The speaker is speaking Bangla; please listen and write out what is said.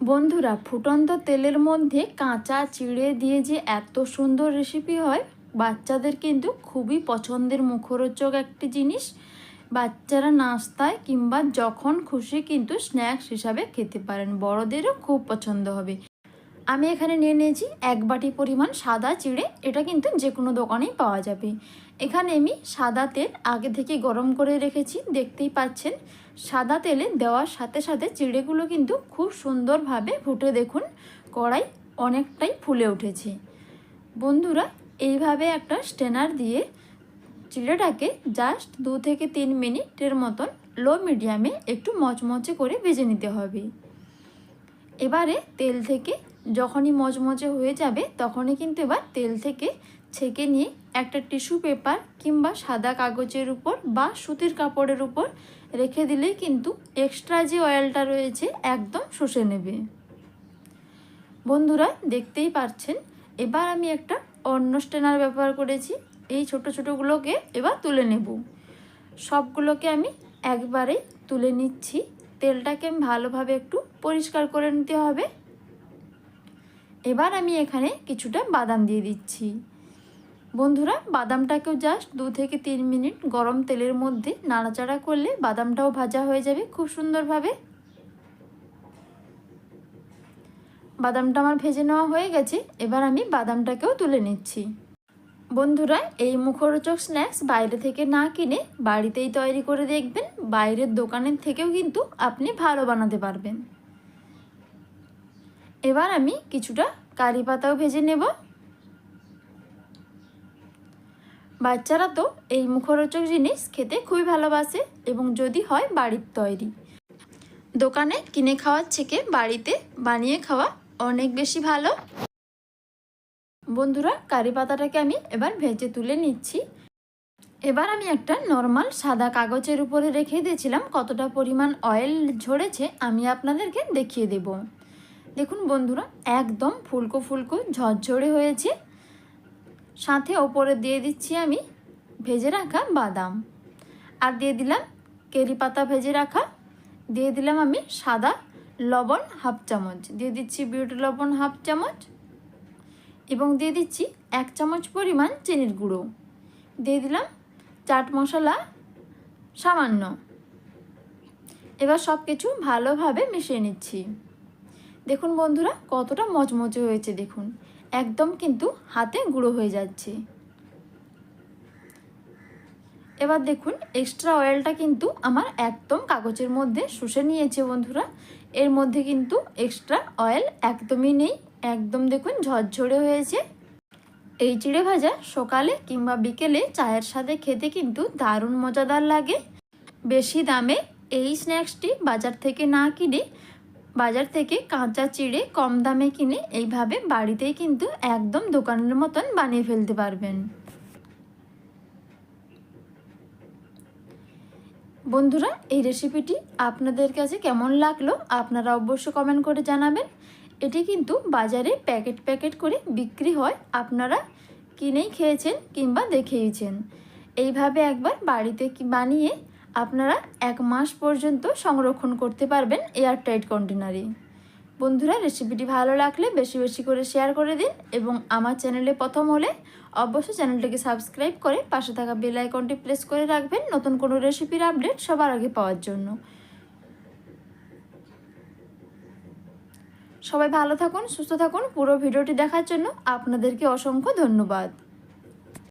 বন্ধুরা, ফুটন্ত তেলের মধ্যে কাঁচা চিড়ে দিয়ে যে এত সুন্দর রেসিপি হয়, বাচ্চাদের কিন্তু খুবই পছন্দের মুখরোচক একটি জিনিস। বাচ্চারা নাস্তায় কিংবা যখন খুশি কিন্তু স্ন্যাক্স হিসাবে খেতে পারেন। বড়দেরও খুব পছন্দ হবে। আমি এখানে নিয়ে নিয়েছি এক বাটি পরিমাণ সাদা চিড়ে। এটা কিন্তু যে কোনো দোকানেই পাওয়া যাবে। এখানে আমি সাদা তেল আগে থেকে গরম করে রেখেছি। দেখতেই পাচ্ছেন, সাদা তেলে দেওয়ার সাথে সাথে চিড়েগুলো কিন্তু খুব সুন্দরভাবে ফুটে দেখুন, কড়াই অনেকটাই ফুলে উঠেছে। বন্ধুরা, এইভাবে একটা স্টেনার দিয়ে চিড়েটাকে জাস্ট দু থেকে তিন মিনিটের মতন লো মিডিয়ামে একটু মচমচে করে ভেজে নিতে হবে। এবারে তেল থেকে যখনই মচমচে হয়ে যাবে, তখনই কিন্তু এবার তেল থেকে ছেঁকে নিয়ে একটা টিস্যু পেপার কিংবা সাদা কাগজের উপর বা সুতির কাপড়ের উপর রেখে দিলেই কিন্তু এক্সট্রা যে অয়েলটা রয়েছে একদম শুষে নেবে। বন্ধুরা, দেখতেই পাচ্ছেন, এবার আমি একটা অন্য স্টেনার ব্যবহার করেছি। এই ছোট ছোটোগুলোকে এবার তুলে নেব। সবগুলোকে আমি একবারে তুলে নিচ্ছি। তেলটাকে আমি ভালোভাবে একটু পরিষ্কার করে নিতে হবে। এবার আমি এখানে কিছুটা বাদাম দিয়ে দিচ্ছি। বন্ধুরা, বাদামটাকেও জাস্ট দু থেকে তিন মিনিট গরম তেলের মধ্যে নাড়াচাড়া করলে বাদামটাও ভাজা হয়ে যাবে খুব সুন্দরভাবে। বাদামটা আমার ভেজে নেওয়া হয়ে গেছে, এবার আমি বাদামটাকেও তুলে নিচ্ছি। বন্ধুরা, এই মুখরোচক স্ন্যাক্স বাইরে থেকে না কিনে বাড়িতেই তৈরি করে দেখবেন, বাইরের দোকানের থেকেও কিন্তু আপনি ভালো বানাতে পারবেন। এবার আমি কিছুটা কারি পাতাও ভেজে নেব। বাচ্চারা তো এই মুখরোচক জিনিস খেতে খুবই ভালোবাসে এবং যদি হয় বাড়ির তৈরি। দোকানে কিনে খাওয়ার থেকে বাড়িতে বানিয়ে খাওয়া অনেক বেশি ভালো। বন্ধুরা, কারি পাতাটাকে আমি এবার ভেজে তুলে নিচ্ছি। এবার আমি একটা নর্মাল সাদা কাগজের উপরে রেখে দিয়েছিলাম কতটা পরিমাণ অয়েল ঝরেছে আমি আপনাদেরকে দেখিয়ে দেব। দেখুন বন্ধুরা, একদম ফুলকো ফুলকো, ঝরঝরে হয়েছে। সাথে ওপরে দিয়ে দিচ্ছি আমি ভেজে রাখা বাদাম। আর দিয়ে দিলাম কেরি পাতা ভেজে রাখা। দিয়ে দিলাম আমি সাদা লবণ হাফ চামচ। দিয়ে দিচ্ছি বিউট লবণ হাফ চামচ এবং দিয়ে দিচ্ছি এক চামচ পরিমাণ চিনির গুঁড়ো। দিয়ে দিলাম চাট মশলা সামান্য। এবার সব কিছু ভালোভাবে মিশিয়ে নিচ্ছি। দেখুন বন্ধুরা, কতটা মচমচে হয়েছে, দেখুন। একদম কিন্তু হাতে গুঁড়ো হয়ে যাচ্ছে। এবার দেখুন এক্সট্রা অয়েলটা কিন্তু আমার একদম কাগজের মধ্যে শুষে নিয়েছে বন্ধুরা। এর মধ্যে কিন্তু এক্সট্রা অয়েল একদমই নেই, একদম দেখুন ঝরঝরে হয়েছে। এই চিড়ে ভাজা সকালে কিংবা বিকেলে চায়ের সাথে খেতে কিন্তু দারুণ মজাদার লাগে। বেশি দামে এই স্ন্যাক্সটি বাজার থেকে না কিনে বাজার থেকে কাঁচা চিড়ে কম দামে কিনে এইভাবে বাড়িতেই কিন্তু একদম দোকানের মতন বানিয়ে ফেলতে পারবেন। বন্ধুরা, এই রেসিপিটি আপনাদের কাছে কেমন লাগল আপনারা অবশ্য কমেন্ট করে জানাবেন। এটি কিন্তু বাজারে প্যাকেট প্যাকেট করে বিক্রি হয়, আপনারা কিনেই খেয়েছেন কিংবা দেখেইছেন। এইভাবে একবার বাড়িতে বানিয়ে আপনারা এক মাস পর্যন্ত সংরক্ষণ করতে পারবেন এয়ারটাইট কন্টেনারে বন্ধুরা, রেসিপিটি ভালো লাগলে বেশি বেশি করে শেয়ার করে দিন এবং আমার চ্যানেলে প্রথম হলে অবশ্যই চ্যানেলটিকে সাবস্ক্রাইব করে পাশে থাকা বেল আইকনটি প্রেস করে রাখবেন নতুন কোনো রেসিপির আপডেট সবার আগে পাওয়ার জন্য। সবাই ভালো থাকুন, সুস্থ থাকুন। পুরো ভিডিওটি দেখার জন্য আপনাদেরকে অসংখ্য ধন্যবাদ।